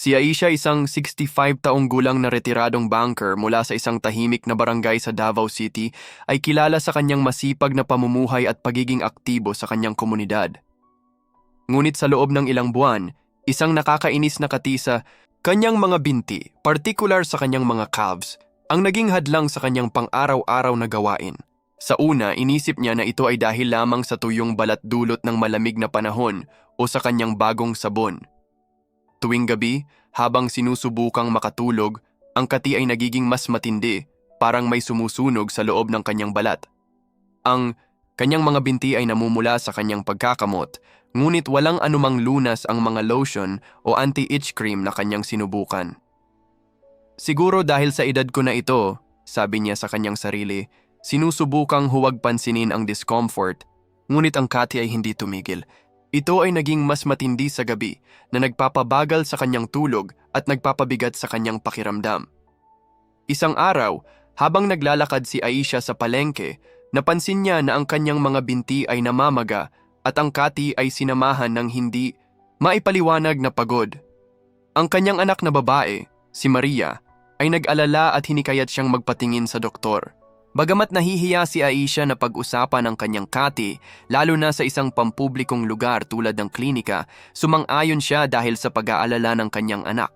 Si Aisha isang 65 taong gulang na retiradong banker mula sa isang tahimik na barangay sa Davao City ay kilala sa kanyang masipag na pamumuhay at pagiging aktibo sa kanyang komunidad. Ngunit sa loob ng ilang buwan, isang nakakainis na katisa, kanyang mga binti, particular sa kanyang mga calves, ang naging hadlang sa kanyang pang-araw-araw na gawain. Sa una, inisip niya na ito ay dahil lamang sa tuyong balat dulot ng malamig na panahon o sa kanyang bagong sabon. Tuwing gabi, habang sinusubukang makatulog, ang kati ay nagiging mas matindi, parang may sumusunog sa loob ng kanyang balat. Ang kanyang mga binti ay namumula sa kanyang pagkakamot, ngunit walang anumang lunas ang mga lotion o anti-itch cream na kanyang sinubukan. Siguro dahil sa edad ko na ito, sabi niya sa kanyang sarili, sinusubukang huwag pansinin ang discomfort, ngunit ang kati ay hindi tumigil. Ito ay naging mas matindi sa gabi na nagpapabagal sa kanyang tulog at nagpapabigat sa kanyang pakiramdam. Isang araw, habang naglalakad si Aisha sa palengke, napansin niya na ang kanyang mga binti ay namamaga at ang kati ay sinamahan ng hindi maipaliwanag na pagod. Ang kanyang anak na babae, si Maria, ay nag-alala at hinikayat siyang magpatingin sa doktor. Bagamat nahihiya si Aisha na pag-usapan ang kanyang kati, lalo na sa isang pampublikong lugar tulad ng klinika, sumang-ayon siya dahil sa pag-aalala ng kanyang anak.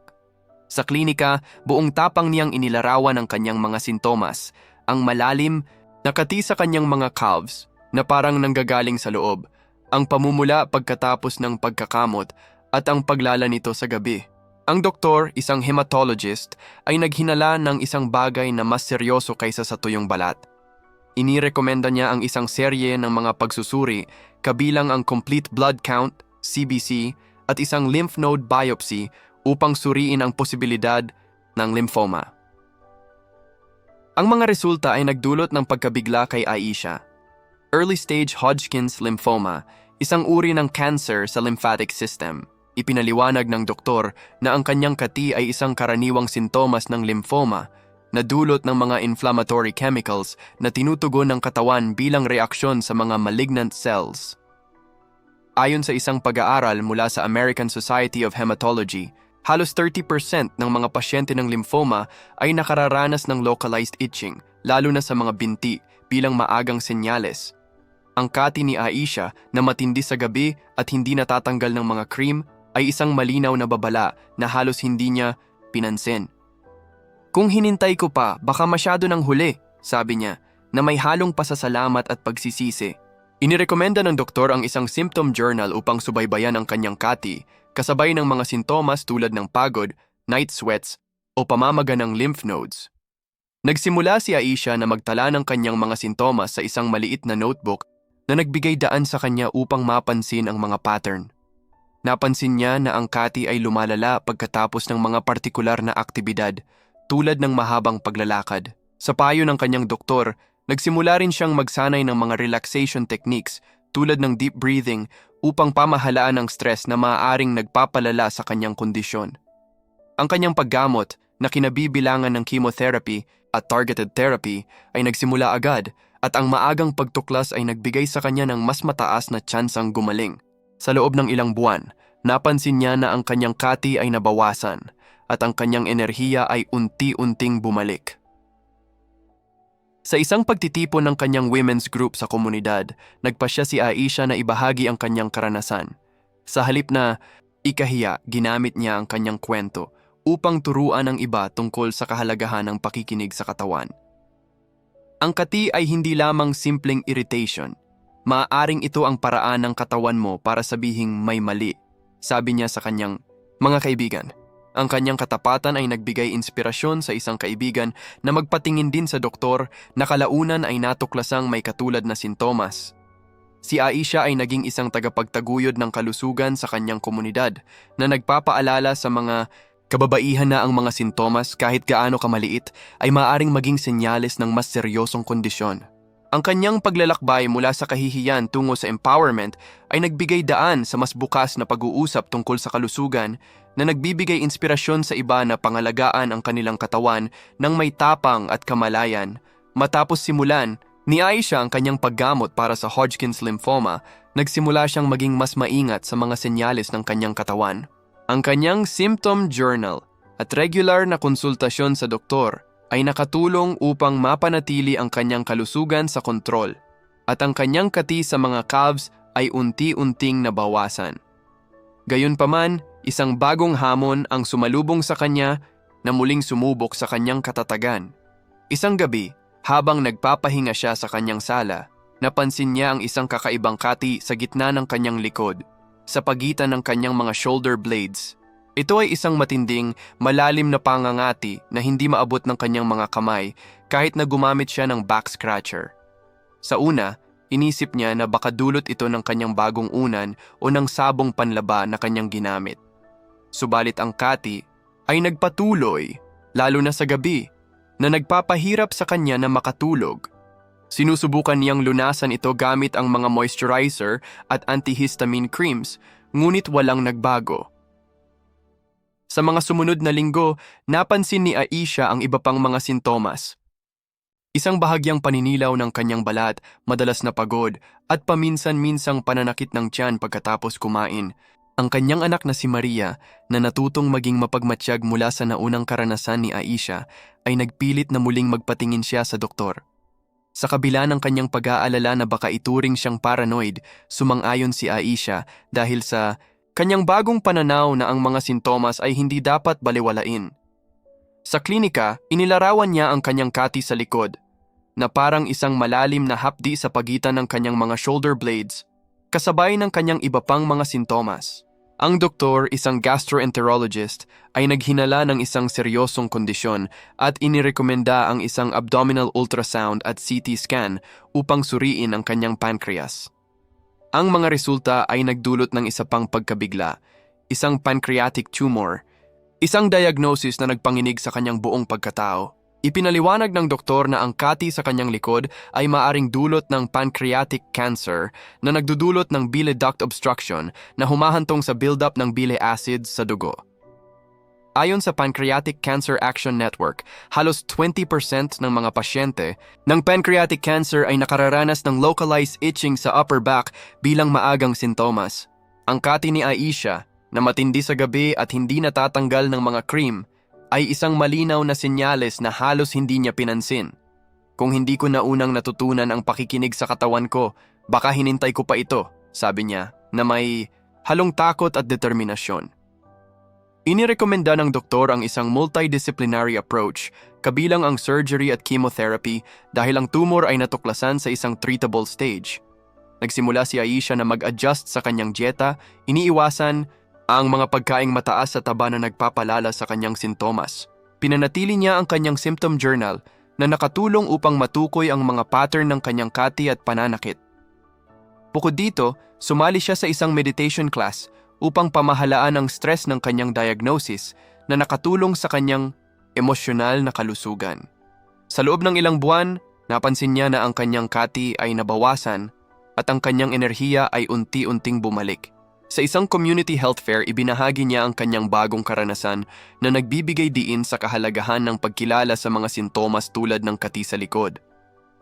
Sa klinika, buong tapang niyang inilarawan ang kanyang mga sintomas, ang malalim, nakati sa kanyang mga calves, na parang nanggagaling sa loob, ang pamumula pagkatapos ng pagkakamot at ang paglala nito sa gabi. Ang doktor, isang hematologist, ay naghinala ng isang bagay na mas seryoso kaysa sa tuyong balat. Inirekomenda niya ang isang serye ng mga pagsusuri kabilang ang complete blood count, CBC, at isang lymph node biopsy upang suriin ang posibilidad ng lymphoma. Ang mga resulta ay nagdulot ng pagkabigla kay Aisha. Early stage Hodgkin's lymphoma, isang uri ng cancer sa lymphatic system. Ipinaliwanag ng doktor na ang kanyang kati ay isang karaniwang sintomas ng lymphoma na dulot ng mga inflammatory chemicals na tinutugon ng katawan bilang reaksyon sa mga malignant cells. Ayon sa isang pag-aaral mula sa American Society of Hematology, halos 30% ng mga pasyente ng lymphoma ay nakararanas ng localized itching, lalo na sa mga binti, bilang maagang senyales. Ang kati ni Aisha na matindi sa gabi at hindi natatanggal ng mga cream ay isang malinaw na babala na halos hindi niya pinansin. Kung hinintay ko pa, baka masyado ng huli, sabi niya, na may halong pasasalamat at pagsisisi. Inirekomenda ng doktor ang isang symptom journal upang subaybayan ang kanyang kati, kasabay ng mga sintomas tulad ng pagod, night sweats, o pamamaga ng lymph nodes. Nagsimula si Aisha na magtala ng kanyang mga sintomas sa isang maliit na notebook na nagbigay daan sa kanya upang mapansin ang mga pattern. Napansin niya na ang kati ay lumalala pagkatapos ng mga partikular na aktibidad tulad ng mahabang paglalakad. Sa payo ng kanyang doktor, nagsimula rin siyang magsanay ng mga relaxation techniques tulad ng deep breathing upang pamahalaan ang stress na maaaring nagpapalala sa kanyang kondisyon. Ang kanyang paggamot na kinabibilangan ng chemotherapy at targeted therapy ay nagsimula agad at ang maagang pagtuklas ay nagbigay sa kanya ng mas mataas na tsansang gumaling. Sa loob ng ilang buwan, napansin niya na ang kanyang kati ay nabawasan at ang kanyang enerhiya ay unti-unting bumalik. Sa isang pagtitipon ng kanyang women's group sa komunidad, nagpasya si Aisha na ibahagi ang kanyang karanasan. Sa halip na ikahiya, ginamit niya ang kanyang kwento upang turuan ang iba tungkol sa kahalagahan ng pakikinig sa katawan. Ang kati ay hindi lamang simpleng irritation. Maaaring ito ang paraan ng katawan mo para sabihing may mali, sabi niya sa kanyang mga kaibigan. Ang kanyang katapatan ay nagbigay inspirasyon sa isang kaibigan na magpatingin din sa doktor na kalaunan ay natuklasang may katulad na sintomas. Si Aisha ay naging isang tagapagtaguyod ng kalusugan sa kanyang komunidad na nagpapaalala sa mga kababaihan na ang mga sintomas kahit gaano kamaliit ay maaring maging senyales ng mas seryosong kondisyon. Ang kanyang paglalakbay mula sa kahihiyan tungo sa empowerment ay nagbigay daan sa mas bukas na pag-uusap tungkol sa kalusugan na nagbibigay inspirasyon sa iba na pangalagaan ang kanilang katawan ng may tapang at kamalayan. Matapos simulan, ni Aisha ang kanyang paggamot para sa Hodgkin's lymphoma, nagsimula siyang maging mas maingat sa mga senyales ng kanyang katawan. Ang kanyang symptom journal at regular na konsultasyon sa doktor ay nakatulong upang mapanatili ang kanyang kalusugan sa kontrol at ang kanyang kati sa mga calves ay unti-unting nabawasan. Gayunpaman, isang bagong hamon ang sumalubong sa kanya na muling sumubok sa kanyang katatagan. Isang gabi, habang nagpapahinga siya sa kanyang sala, napansin niya ang isang kakaibang kati sa gitna ng kanyang likod, sa pagitan ng kanyang mga shoulder blades. Ito ay isang matinding, malalim na pangangati na hindi maabot ng kanyang mga kamay kahit na gumamit siya ng back scratcher. Sa una, inisip niya na baka dulot ito ng kanyang bagong unan o ng sabong panlaba na kanyang ginamit. Subalit ang kati ay nagpatuloy, lalo na sa gabi, na nagpapahirap sa kanya na makatulog. Sinusubukan niyang lunasan ito gamit ang mga moisturizer at antihistamine creams, ngunit walang nagbago. Sa mga sumunod na linggo, napansin ni Aisha ang iba pang mga sintomas. Isang bahagyang paninilaw ng kanyang balat, madalas na pagod, at paminsan-minsang pananakit ng tiyan pagkatapos kumain. Ang kanyang anak na si Maria, na natutong maging mapagmatsyag mula sa naunang karanasan ni Aisha, ay nagpilit na muling magpatingin siya sa doktor. Sa kabila ng kanyang pag-aalala na baka ituring siyang paranoid, sumang-ayon si Aisha dahil sa kanyang bagong pananaw na ang mga sintomas ay hindi dapat baliwalain. Sa klinika, inilarawan niya ang kanyang kati sa likod, na parang isang malalim na hapdi sa pagitan ng kanyang mga shoulder blades, kasabay ng kanyang iba pang mga sintomas. Ang doktor, isang gastroenterologist, ay naghinala ng isang seryosong kondisyon at inirekomenda ang isang abdominal ultrasound at CT scan upang suriin ang kanyang pancreas. Ang mga resulta ay nagdulot ng isa pang pagkabigla, isang pancreatic tumor, isang diagnosis na nagpanginig sa kanyang buong pagkatao. Ipinaliwanag ng doktor na ang kati sa kanyang likod ay maaring dulot ng pancreatic cancer na nagdudulot ng bile duct obstruction na humahantong sa buildup ng bile acids sa dugo. Ayon sa Pancreatic Cancer Action Network, halos 20% ng mga pasyente ng pancreatic cancer ay nakararanas ng localized itching sa upper back bilang maagang sintomas. Ang kati ni Aisha, na matindi sa gabi at hindi natatanggal ng mga cream, ay isang malinaw na senyales na halos hindi niya pinansin. Kung hindi ko na unang natutunan ang pakikinig sa katawan ko, baka hinintay ko pa ito, sabi niya, na may halong takot at determinasyon. Inirekomenda ng doktor ang isang multidisciplinary approach, kabilang ang surgery at chemotherapy dahil ang tumor ay natuklasan sa isang treatable stage. Nagsimula si Aisha na mag-adjust sa kanyang dieta, iniiwasan ang mga pagkaing mataas sa taba na nagpapalala sa kanyang sintomas. Pinanatili niya ang kanyang symptom journal na nakatulong upang matukoy ang mga pattern ng kanyang kati at pananakit. Bukod dito, sumali siya sa isang meditation class upang pamahalaan ang stress ng kanyang diagnosis na nakatulong sa kanyang emosyonal na kalusugan. Sa loob ng ilang buwan, napansin niya na ang kanyang kati ay nabawasan at ang kanyang enerhiya ay unti-unting bumalik. Sa isang community health fair, ibinahagi niya ang kanyang bagong karanasan na nagbibigay diin sa kahalagahan ng pagkilala sa mga sintomas tulad ng kati sa likod.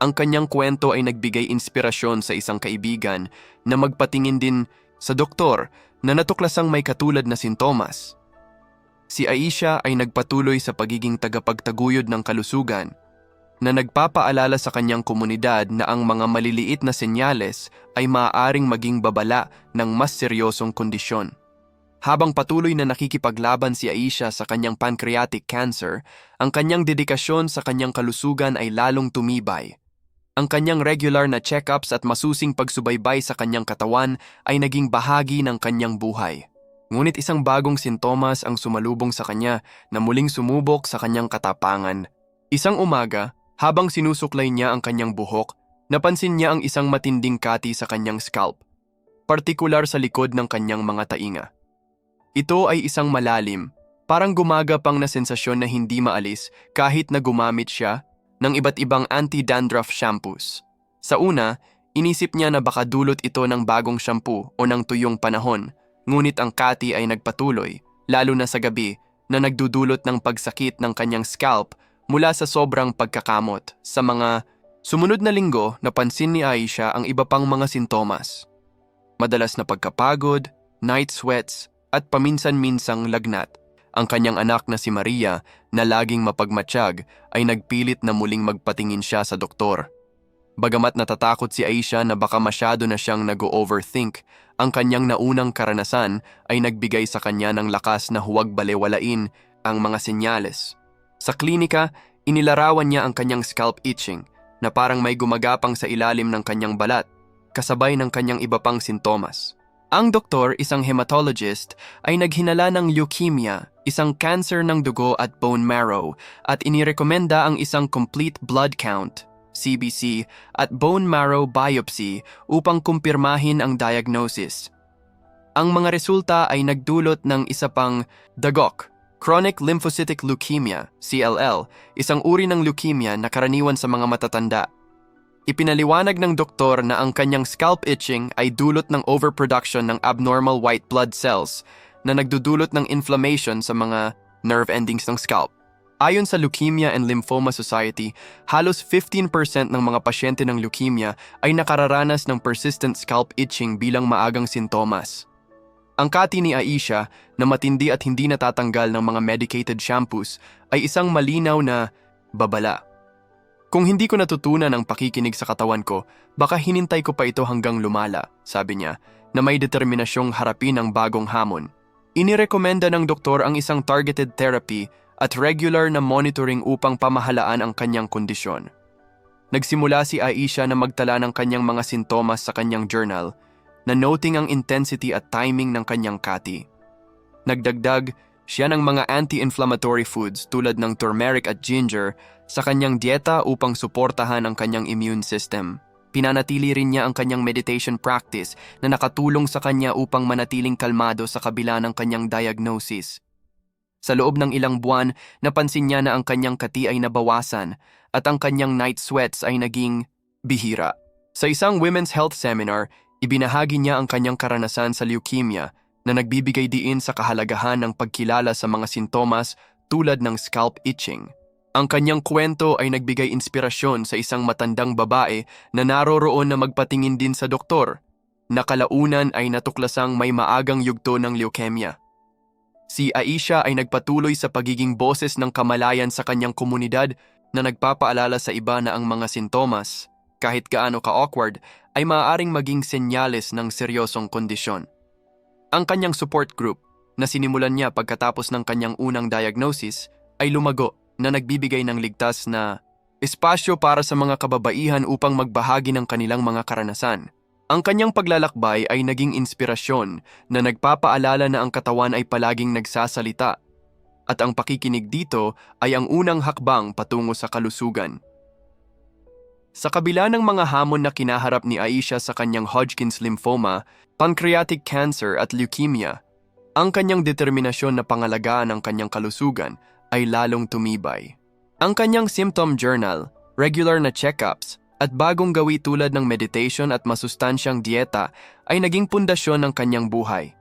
Ang kanyang kwento ay nagbigay inspirasyon sa isang kaibigan na magpatingin din sa doktor na natuklasang may katulad na sintomas. Si Aisha ay nagpatuloy sa pagiging tagapagtaguyod ng kalusugan na nagpapaalala sa kanyang komunidad na ang mga maliliit na senyales ay maaaring maging babala ng mas seryosong kondisyon. Habang patuloy na nakikipaglaban si Aisha sa kanyang pancreatic cancer, ang kanyang dedikasyon sa kanyang kalusugan ay lalong tumibay. Ang kanyang regular na check-ups at masusing pagsubaybay sa kanyang katawan ay naging bahagi ng kanyang buhay. Ngunit isang bagong sintomas ang sumalubong sa kanya na muling sumubok sa kanyang katapangan. Isang umaga, habang sinusuklay niya ang kanyang buhok, napansin niya ang isang matinding kati sa kanyang scalp, partikular sa likod ng kanyang mga tainga. Ito ay isang malalim, parang gumagapang na sensasyon na hindi maalis kahit na gumamit siya ng iba't ibang anti-dandruff shampoos. Sa una, inisip niya na baka dulot ito ng bagong shampoo o ng tuyong panahon, ngunit ang kati ay nagpatuloy, lalo na sa gabi, na nagdudulot ng pagsakit ng kanyang scalp mula sa sobrang pagkakamot. Sa mga sumunod na linggo, napansin ni Aisha ang iba pang mga sintomas. Madalas na pagkapagod, night sweats, at paminsan-minsang lagnat. Ang kanyang anak na si Maria, na laging mapagmatsyag, ay nagpilit na muling magpatingin siya sa doktor. Bagamat natatakot si Aisha na baka masyado na siyang nag-overthink, ang kanyang naunang karanasan ay nagbigay sa kanya ng lakas na huwag balewalain ang mga senyales. Sa klinika, inilarawan niya ang kanyang scalp itching na parang may gumagapang sa ilalim ng kanyang balat, kasabay ng kanyang iba pang sintomas. Ang doktor, isang hematologist, ay naghinala ng leukemia, isang cancer ng dugo at bone marrow, at inirekomenda ang isang complete blood count, CBC, at bone marrow biopsy upang kumpirmahin ang diagnosis. Ang mga resulta ay nagdulot ng isa pang DAGOC, Chronic Lymphocytic Leukemia, CLL, isang uri ng leukemia na karaniwan sa mga matatanda. Ipinaliwanag ng doktor na ang kanyang scalp itching ay dulot ng overproduction ng abnormal white blood cells na nagdudulot ng inflammation sa mga nerve endings ng scalp. Ayon sa Leukemia and Lymphoma Society, halos 15% ng mga pasyente ng leukemia ay nakararanas ng persistent scalp itching bilang maagang sintomas. Ang kati ni Aisha na matindi at hindi natatanggal ng mga medicated shampoos ay isang malinaw na babala. Kung hindi ko natutunan ang pakikinig sa katawan ko, baka hinintay ko pa ito hanggang lumala, sabi niya, na may determinasyong harapin ang bagong hamon. Inirekomenda ng doktor ang isang targeted therapy at regular na monitoring upang pamahalaan ang kanyang kondisyon. Nagsimula si Aisha na magtala ng kanyang mga sintomas sa kanyang journal, na noting ang intensity at timing ng kanyang kati. Nagdagdag siya ng mga anti-inflammatory foods tulad ng turmeric at ginger sa kanyang dieta upang suportahan ang kanyang immune system. Pinanatili rin niya ang kanyang meditation practice na nakatulong sa kanya upang manatiling kalmado sa kabila ng kanyang diagnosis. Sa loob ng ilang buwan, napansin niya na ang kanyang kati ay nabawasan at ang kanyang night sweats ay naging bihira. Sa isang women's health seminar, ibinahagi niya ang kanyang karanasan sa leukemia na nagbibigay diin sa kahalagahan ng pagkilala sa mga sintomas tulad ng scalp itching. Ang kanyang kwento ay nagbigay inspirasyon sa isang matandang babae na naroroon na magpatingin din sa doktor. Nakalaunan ay natuklasang may maagang yugto ng leukemia. Si Aisha ay nagpatuloy sa pagiging boses ng kamalayan sa kanyang komunidad na nagpapaalala sa iba na ang mga sintomas, kahit gaano ka-awkward, ay maaaring maging senyales ng seryosong kondisyon. Ang kanyang support group, na sinimulan niya pagkatapos ng kanyang unang diagnosis, ay lumago na nagbibigay ng ligtas na espasyo para sa mga kababaihan upang magbahagi ng kanilang mga karanasan. Ang kanyang paglalakbay ay naging inspirasyon na nagpapaalala na ang katawan ay palaging nagsasalita at ang pakikinig dito ay ang unang hakbang patungo sa kalusugan. Sa kabila ng mga hamon na kinaharap ni Aisha sa kanyang Hodgkin's lymphoma, pancreatic cancer at leukemia, ang kanyang determinasyon na pangalagaan ang kanyang kalusugan ay lalong tumibay. Ang kanyang symptom journal, regular na checkups, at bagong gawi tulad ng meditation at masustansyang dieta ay naging pundasyon ng kanyang buhay.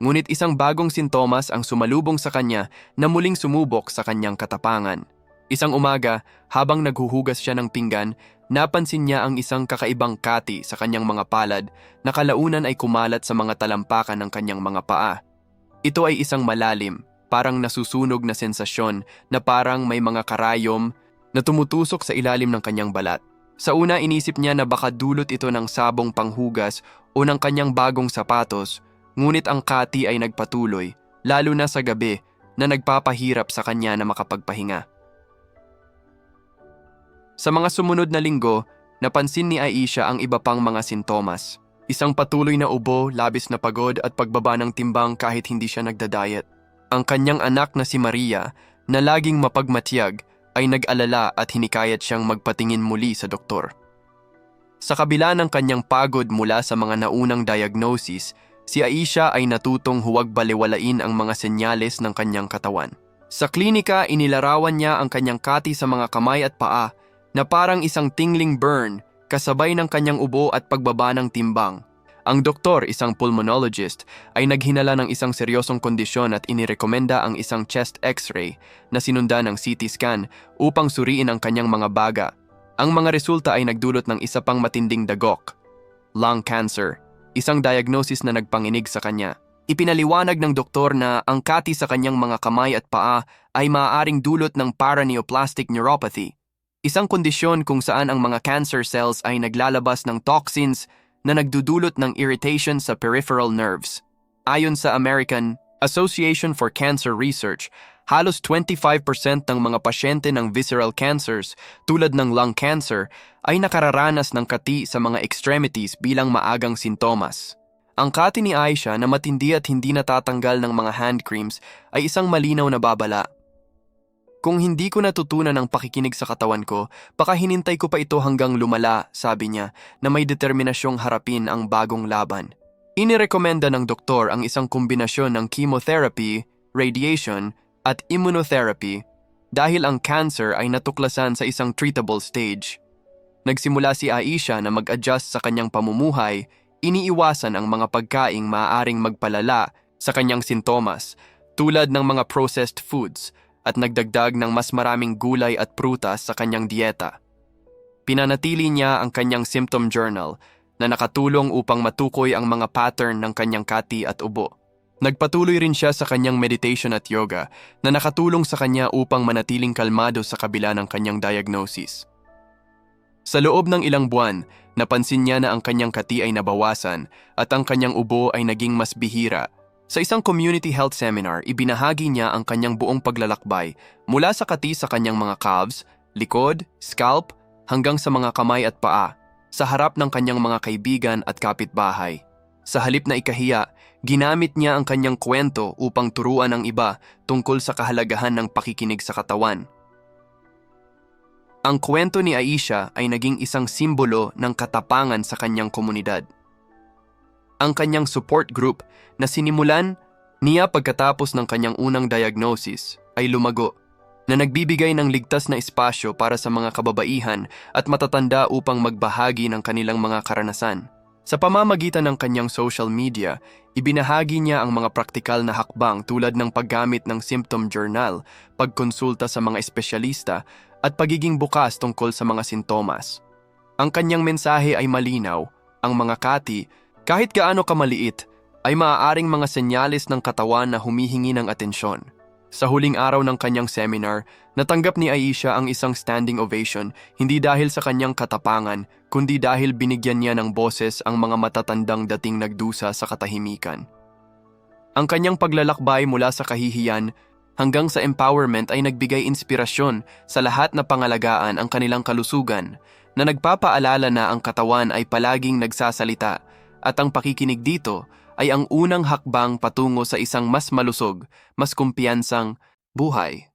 Ngunit isang bagong sintomas ang sumalubong sa kanya na muling sumubok sa kanyang katapangan. Isang umaga, habang naghuhugas siya ng pinggan, napansin niya ang isang kakaibang kati sa kanyang mga palad na kalaunan ay kumalat sa mga talampakan ng kanyang mga paa. Ito ay isang malalim, parang nasusunog na sensasyon na parang may mga karayom na tumutusok sa ilalim ng kanyang balat. Sa una inisip niya na baka dulot ito ng sabong panghugas o ng kanyang bagong sapatos, ngunit ang kati ay nagpatuloy, lalo na sa gabi na nagpapahirap sa kanya na makapagpahinga. Sa mga sumunod na linggo, napansin ni Aisha ang iba pang mga sintomas. Isang patuloy na ubo, labis na pagod at pagbaba ng timbang kahit hindi siya nagda-diet. Ang kanyang anak na si Maria, na laging mapagmatiyag, ay nag-alala at hinikayat siyang magpatingin muli sa doktor. Sa kabila ng kanyang pagod mula sa mga naunang diagnosis, si Aisha ay natutong huwag baliwalain ang mga senyales ng kanyang katawan. Sa klinika, inilarawan niya ang kanyang kati sa mga kamay at paa na parang isang tingling burn kasabay ng kanyang ubo at pagbaba ng timbang. Ang doktor, isang pulmonologist, ay naghinala ng isang seryosong kondisyon at inirekomenda ang isang chest x-ray na sinundan ng CT scan upang suriin ang kanyang mga baga. Ang mga resulta ay nagdulot ng isa pang matinding dagok, lung cancer, isang diagnosis na nagpanginig sa kanya. Ipinaliwanag ng doktor na ang kati sa kanyang mga kamay at paa ay maaaring dulot ng paraneoplastic neuropathy, isang kondisyon kung saan ang mga cancer cells ay naglalabas ng toxins na nagdudulot ng irritation sa peripheral nerves. Ayon sa American Association for Cancer Research, halos 25% ng mga pasyente ng visceral cancers tulad ng lung cancer ay nakararanas ng kati sa mga extremities bilang maagang sintomas. Ang kati ni Aisha na matindi at hindi natatanggal ng mga hand creams ay isang malinaw na babala. Kung hindi ko natutunan ang pakikinig sa katawan ko, baka hinintay ko pa ito hanggang lumala, sabi niya, na may determinasyong harapin ang bagong laban. Inirekomenda ng doktor ang isang kombinasyon ng chemotherapy, radiation, at immunotherapy dahil ang cancer ay natuklasan sa isang treatable stage. Nagsimula si Aisha na mag-adjust sa kanyang pamumuhay, iniiwasan ang mga pagkaing maaaring magpalala sa kanyang sintomas tulad ng mga processed foods at nagdagdag ng mas maraming gulay at prutas sa kanyang dieta. Pinanatili niya ang kanyang symptom journal na nakatulong upang matukoy ang mga pattern ng kanyang kati at ubo. Nagpatuloy rin siya sa kanyang meditation at yoga na nakatulong sa kanya upang manatiling kalmado sa kabila ng kanyang diagnosis. Sa loob ng ilang buwan, napansin niya na ang kanyang kati ay nabawasan at ang kanyang ubo ay naging mas bihira. Sa isang community health seminar, ibinahagi niya ang kanyang buong paglalakbay mula sa kati sa kanyang mga calves, likod, scalp, hanggang sa mga kamay at paa, sa harap ng kanyang mga kaibigan at kapitbahay. Sa halip na ikahiya, ginamit niya ang kanyang kwento upang turuan ang iba tungkol sa kahalagahan ng pakikinig sa katawan. Ang kwento ni Aisha ay naging isang simbolo ng katapangan sa kanyang komunidad. Ang kanyang support group na sinimulan niya pagkatapos ng kanyang unang diagnosis ay lumago na nagbibigay ng ligtas na espasyo para sa mga kababaihan at matatanda upang magbahagi ng kanilang mga karanasan. Sa pamamagitan ng kanyang social media, ibinahagi niya ang mga praktikal na hakbang tulad ng paggamit ng symptom journal, pagkonsulta sa mga espesyalista, at pagiging bukas tungkol sa mga sintomas. Ang kanyang mensahe ay malinaw, ang mga kati, kahit gaano kamaliit, ay maaaring mga senyales ng katawan na humihingi ng atensyon. Sa huling araw ng kanyang seminar, natanggap ni Aisha ang isang standing ovation hindi dahil sa kanyang katapangan, kundi dahil binigyan niya ng boses ang mga matatandang dating nagdusa sa katahimikan. Ang kanyang paglalakbay mula sa kahihiyan hanggang sa empowerment ay nagbigay inspirasyon sa lahat na pangalagaan ang kanilang kalusugan na nagpapaalala na ang katawan ay palaging nagsasalita at ang pakikinig dito ay ang unang hakbang patungo sa isang mas malusog, mas kumpiyansang buhay.